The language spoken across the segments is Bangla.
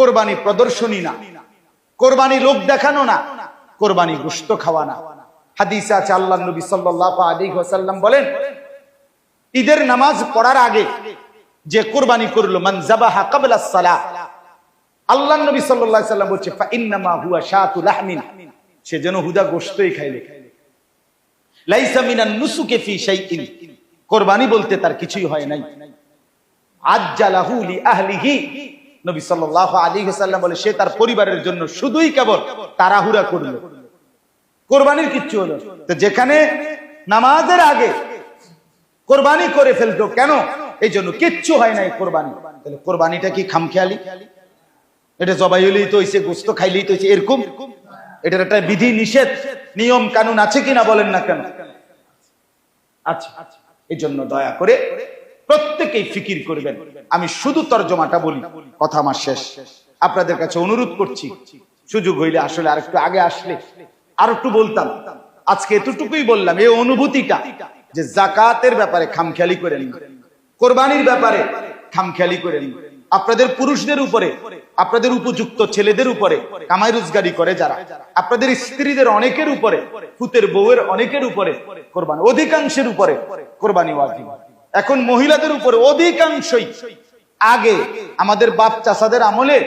কোরবানি প্রদর্শনী না। কোরবানি লোক দেখানো না। কোরবানি গুস্ত খাওয়া না। নবী বলেন, ঈদের নামাজ পড়ার আগে যে কোরবানি করল আল্লাহ নবী সাল্লাম বলছে সে যেন হুদা গোশতই খাইলে কোরবানি বলতে তার কিছুই হয় নাই। আজ্জালাহু আহলিহি নবী সাল্লাল্লাহু আলাইহি ওয়াসাল্লাম বলে, সে তার পরিবারের জন্য শুধুই কেবল তাড়াহুড়া করল। কোরবানির কিচ্ছু হলো তো যেখানে নামাজের আগে কোরবানি করে ফেলতো, কেন? এই জন্য কিচ্ছু হয় নাই কোরবানি। তাহলে কোরবানিটা কি খামখেয়ালি? এটা জবাই হলেই তো হইছে, গোস্ত খাইলেই তো হইছে, এরকম? এটার একটা বিধি নিষেধ নিয়ম, কানুন আছে কিনা বলেন না কেন? আচ্ছা এই জন্য দয়া করে প্রত্যেকেই ফিকির করবেন আমি শুধু তর্জমাটা বলি, কথা আমার শেষ আপনাদের কাছে অনুরোধ করছি, সুযোগ হইলে আসলে আর একটু আগে আসলে আর একটু বলতাম আজকে এতটুকুই বললাম, এই অনুভূতিটা যে জাকাতের ব্যাপারে খামখেয়ালি করেন না। কোরবানির ব্যাপারে খামখেয়ালি করেন না। আপনাদের পুরুষদের উপরে, আপনাদের উপযুক্ত ছেলেদের উপরে কামাই রোজগারি করে যারা, আপনাদের স্ত্রীদের অনেকের উপরে ফুতের বউয়ের অনেকের উপরে কোরবানি, অধিকাংশের উপরে কোরবানি ওয়াজিব এখন মহিলাদের উপরে অধিকাংশই আগে আমাদের বাপ চাষাদের আমলে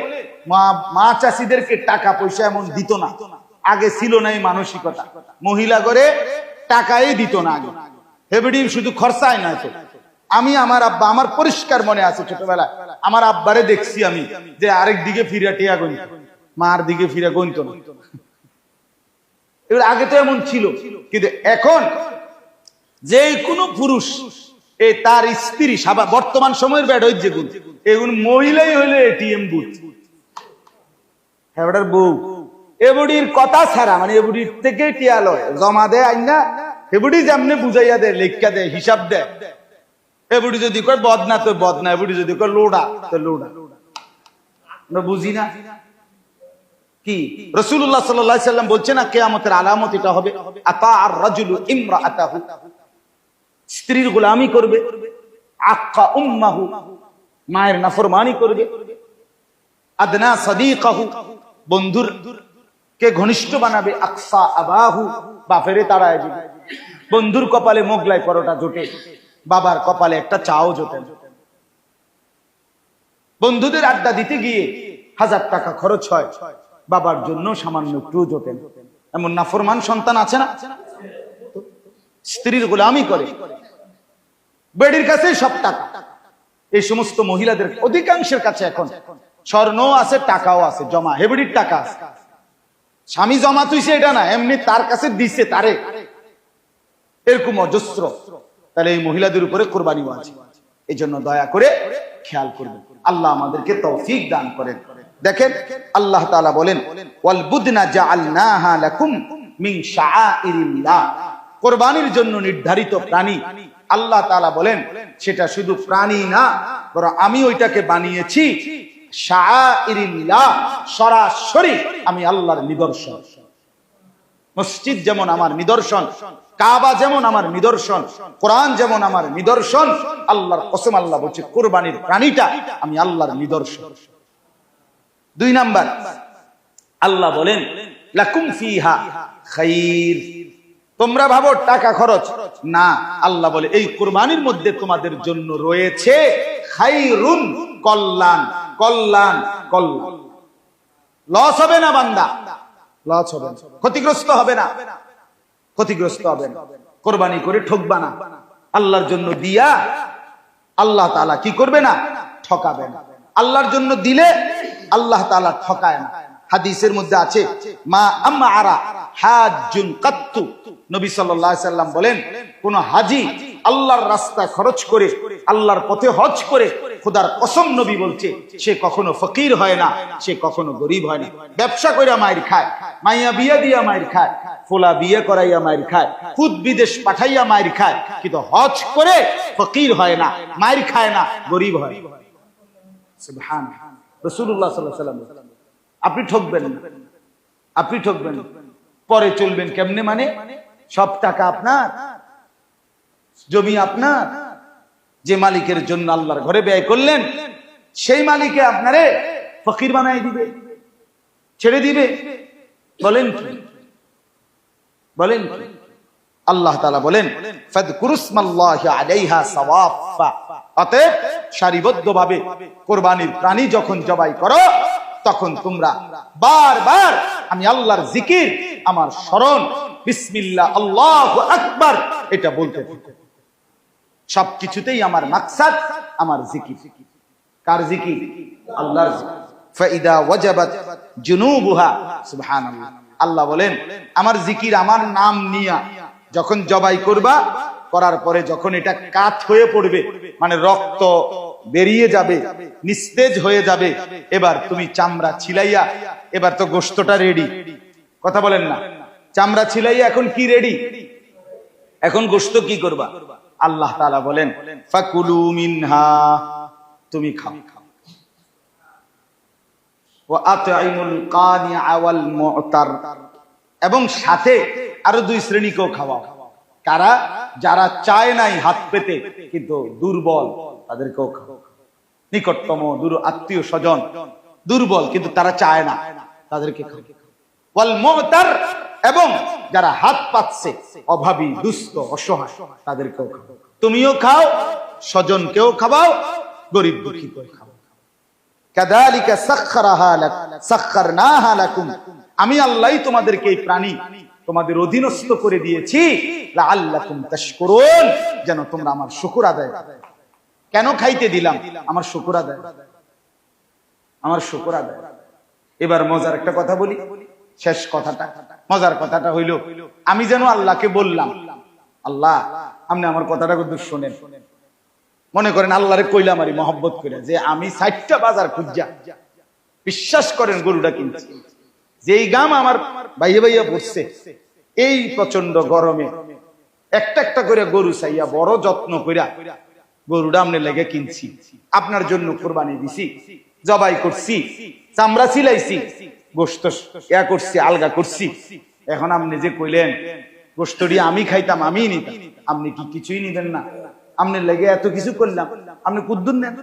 মা চাষিদেরকে টাকা পয়সা এমন দিত না। আগে ছিল না এই মানসিকতা। মহিলা করে টাকাই দিত না আগে। হেবডি শুধু খরচায় না তো আমি আমার আব্বা, আমার পরিষ্কার মনে আছে ছোটবেলা আমার আব্বারে দেখছি আমি যে আরেক দিকে ফিরে টিয়া গণিত। মার দিকে ফিরে গণিত না। এবার আগে তো এমন ছিল। কিন্তু এখন যে কোনো পুরুষ এই তার স্ত্রী বর্তমান সময়ের ব্যাট হচ্ছে যেগুন এগুন মহিলাই হইলে এটিএম বুথ হ্যাঁ বউ। এবুডির কথা ছাড়া মানে এবুডির থেকে টিয়া লয়। জমা দেয় আইন না এবুডি যেমনি বুঝাইয়া দেয়, লেখা দেয়, হিসাব দেয়। এবুডি যদি কয় বদনা, তো বদনা। এবুডি যদি কয় লোডা, তো লোডা। আমরা বুঝি না। কি? রসুল্লাহ সাল্লাম বলছে না, কেয়ামতের আলামত এটা হবে। আতা আর রাজুলু ইমরা আতাহু স্ত্রীর গোলামি করবে। আক্কা উম্মাহু, মায়ের নাফরমানি করবে। আদনা সাদিকাহু, বন্ধুর কে ঘনিষ্ঠ বানাবে। আকসা আবাহু বাফেরে তাড়ায় দিবে। বন্ধুর কপালে মোগলাই পরোটা জোটে, বাবার কপালে একটা চাও জোটে। বন্ধুদের আড্ডা দিতে গিয়ে হাজার টাকা খরচ হয়, বাবার জন্য সামান্য একটু জোটেন এমন নাফরমান সন্তান আছে না? স্ত্রীর গোলামি করে। বেডির কাছে সব টাকা। এই সমস্ত মহিলাদের অধিকাংশের কাছে এখন স্বর্ণ আছে, টাকাও আছে, জমা, হেবড়ির টাকা আছে। স্বামী জমা তুইছে এটা না, এমনি তার কাছে দিছে তারে। এরকম অজস্র। তাহলে এই মহিলাদের উপরে কোরবানি আছে এই জন্য দয়া করে খেয়াল করবেন। আল্লাহ আমাদেরকে তৌফিক দান করেন। দেখেন, আল্লাহ তাআলা বলেন, ওয়াল বুদনা মিন শাআইরিল্লাহ। কোরবানির জন্য নির্ধারিত প্রাণী আল্লাহ তাআলা বলেন, সেটা শুধু প্রাণী না, বরং আমি ওইটাকে বানিয়েছি সরাসরি আমি আল্লাহর নিদর্শন। মসজিদ যেমন আমার নিদর্শন, কাবা যেমন আমার নিদর্শন, কোরআন যেমন আমার নিদর্শন, আল্লাহর কসম আল্লাহ বলছে, কোরবানির প্রাণীটা আমি আল্লাহর নিদর্শন। দুই নাম্বার, আল্লাহ বলেন, লাকুম ফিহা খাইর। তোমরা ভাবো টাকা খরচ। না, আল্লাহ বলে, এই কোরবানির মধ্যে তোমাদের জন্য রয়েছে খাইরুন কল্যাণ কল্যাণ কল্যাণ লস হবে না বান্দা? লস হবে। ক্ষতিগ্রস্ত হবে না। ক্ষতিগ্রস্ত হবে না। কোরবানি করে ঠকবা না। আল্লাহর জন্য দিয়া আল্লাহ তাআলা কি করবে না? ঠকাবে না। আল্লাহর জন্য দিলে আল্লাহ তাআলা ঠকায় না। হাদিসের মধ্যে আছে, মা আম্মা আরা হাজুন কাত্তু। নবী সাল্লাল্লাহু সাল্লাম বলেন, কোন হাজি আল্লাহর রাস্তায় খরচ করে, আল্লাহর পথে হজ করে, খোদার কসম নবী বলছে, সে কখনো ফকির হয় না, সে কখনো গরিব হয় না। ব্যবসা কইরা মায়ের খায়, মাইয়া বিয়া দিয়া মায়ের খায়, ফোলা বিয়ে করাইয়া মায়ের খায়, খুদ বিদেশ পাঠাইয়া মায়ের খায়, কিন্তু হজ করে ফকির হয় না মায়ের খায় না, গরিব হয়। আপনি ঠকবেন না, আপনি ঠকবেন পরে চলবেন কেমনে মানে? সব টাকা আপনার, জমি আপনার, যে মালিকের জন্য আল্লাহর ঘরে ব্যয় করলেন, সেই মালিকে আপনারে ফকির বানাই দিবে, ছেড়ে দিবে। বলেন বলেন আল্লাহ তাআলা বলেন আলাইহা সাওয়াফা। কোরবানির প্রাণী যখন জবাই করো, তখন তোমরা বারবার আমি আল্লাহর জিকির, আমার স্মরণ বিসমিল্লাহ, আল্লাহু আকবার। এটা বলতে থাকো সবকিছুতেই আমার মাকসাদ, আমার জিকির। কার জিকির? আল্লাহর ফাইদা ওয়াজাবাত জুনুবুহা, সুবহানাল্লাহ। আল্লাহ বলেন, আমার জিকির আমার নাম নিয়া যখন জবাই করবা, করার পরে যখন এটা কাত হয়ে পড়বে মানে রক্ত বেরিয়ে যাবে, নিস্তেজ হয়ে যাবে, এবার তুমি চামড়া ছিলাইয়া, এবার তো গোস্তটা রেডি কথা বলেন না। চামড়া ছিলাইয়া এখন কি রেডি এখন গোস্ত কি করবা? আল্লাহ তাআলা বলেন, ফাকুলু মিনহা তুমি খাও। এবং সাথে আরও দুই শ্রেণীকেও খাওয়াও। কারা? যারা চায় নাই হাত পেতে, কিন্তু দুর্বল, তাদেরকেও খাও। নিকটতম দূর আত্মীয় স্বজন, দুর্বল, কিন্তু তারা চায় না, তাদেরকে খাও। ওয়াল মু'তার এবং যারা হাত পাচ্ছে অভাবী, দুস্থ, অসহায়, তাদেরকেও খাও। তুমিও খাও, স্বজনকেও খাওয়াও গরিব খাও। লাক সাখখারনাহা লাকুম। আমি আল্লাহই তোমাদেরকে এই প্রাণী তোমাদের অধীনস্থ করে দিয়েছি। যেন তোমরা আমার শুকর আদায় কেন খাইতে দিলাম? আমার শুকর আদায়। আমার শুকর আদায়। এবার মজার একটা কথা বলি। শেষ কথাটা, মজার কথাটা হইল, আমি যেন আল্লাহকে বললাম, আল্লাহ, আপনি আমার কথাটা কিন্তু শোনেন। মনে করেন আল্লাহরে কইলাম আরি মহব্বত করে, যে আমি ষাটটা বাজার খুঁজা, বিশ্বাস করেন গরুটা কিনছি। যেই গাম আমার বাইয়ে বাইয়া পড়ছে, এই প্রচণ্ড গরমে একটা একটা করে গরু চাইয়া, বড় যত্ন কইরা গরুটা আপনি লেগে কিনছি। আপনার জন্য কোরবানি দিছি, জবাই করছি, চামড়া ছিলাইছি গোস্ত ইয়া করছি, আলগা করছি। এখন আপনি যে কইলেন আমি খাইতাম আমি নিতাম। আপনি কি কিছুই না। আপনি লেগে এত কিছু করলাম, আপনি কুদ্দুর নেন।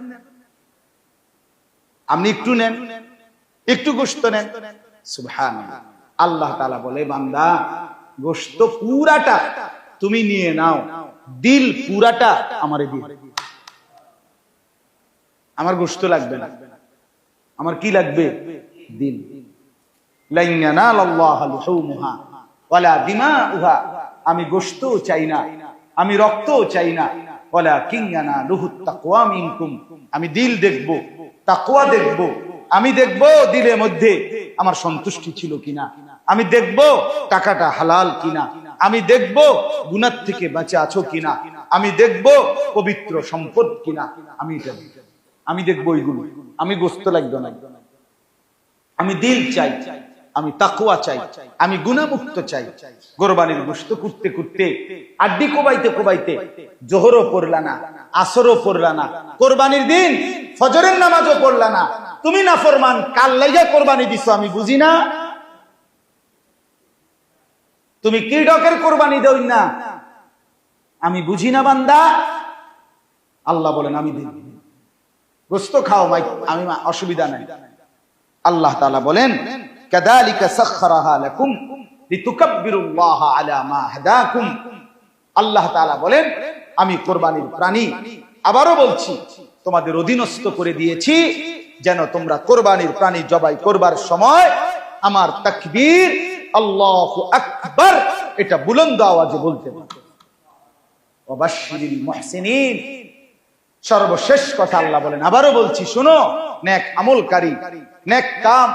আপনি একটু নেন, একটু গোস্ত নেন। সুবহান আল্লাহ তাআলা বলে, বান্দা গোস্ত পুরাটা তুমি নিয়ে নাও, দিল পুরাটা আমারে আমার গোস্ত লাগবে না। আমার কি লাগবে? দিল। আমি গোস্তও চাই না, আমি রক্তও চাই না ওয়ালা কিয়ানা লুহুত তাকওয়া মিনকুম, আমি দিল দেখব, তাকওয়া দেখব, আমি দেখব দিলের মধ্যে আমার সন্তুষ্টি ছিল কিনা, আমি দেখব টাকাটা হালাল কিনা, আমি দেখব গুনার থেকে বাঁচে আছো কিনা, আমি দেখব পবিত্র সম্পদ কিনা, আমি এটা। আমি দেখব ওইগুলো, আমি গোস্ত লাগবে না, আমি দিল চাই আমি তাকুয়া চাই, আমি গুণামুক্ত চাই। গোরবানির গোস্ত কুটতে কুটতে, আড্ডি কোবাইতে কোবাইতে, জোহরও পড়লা না, আসরও পড়লা না, কোরবানির দিন ফজরের নামাজও পড়লা না। তুমি না ফরমান কাল লাইয়া কোরবানি দিছো, আমি বুঝি না। তুমি কি কোরবানি দেও না? আমি বুঝি না, বান্দা। আল্লাহ বলেন, আমি দিই। গোস্ত খাও মাই আমি অসুবিধা নাই। আল্লাহ তাআলা বলেন কাযালিকা সাখখারাহা লাকুম লিতুকাব্বিরুল্লাহা আলা মা হাদাকুম আল্লাহ তাআলা বলেন, আমি কোরবানির প্রাণী আবারও বলছি, তোমাদের অধীনস্থ করে দিয়েছি যেন তোমরা কোরবানির প্রাণী জবাই করবার সময় আমার তাকবীর আল্লাহু আকবার, এটা বুলন্দ আওয়াজে বলতে সর্বশেষ কথা আল্লাহ বলেন, আবারও বলছি, শুনো, নেক আমলকারী, নেক কাম।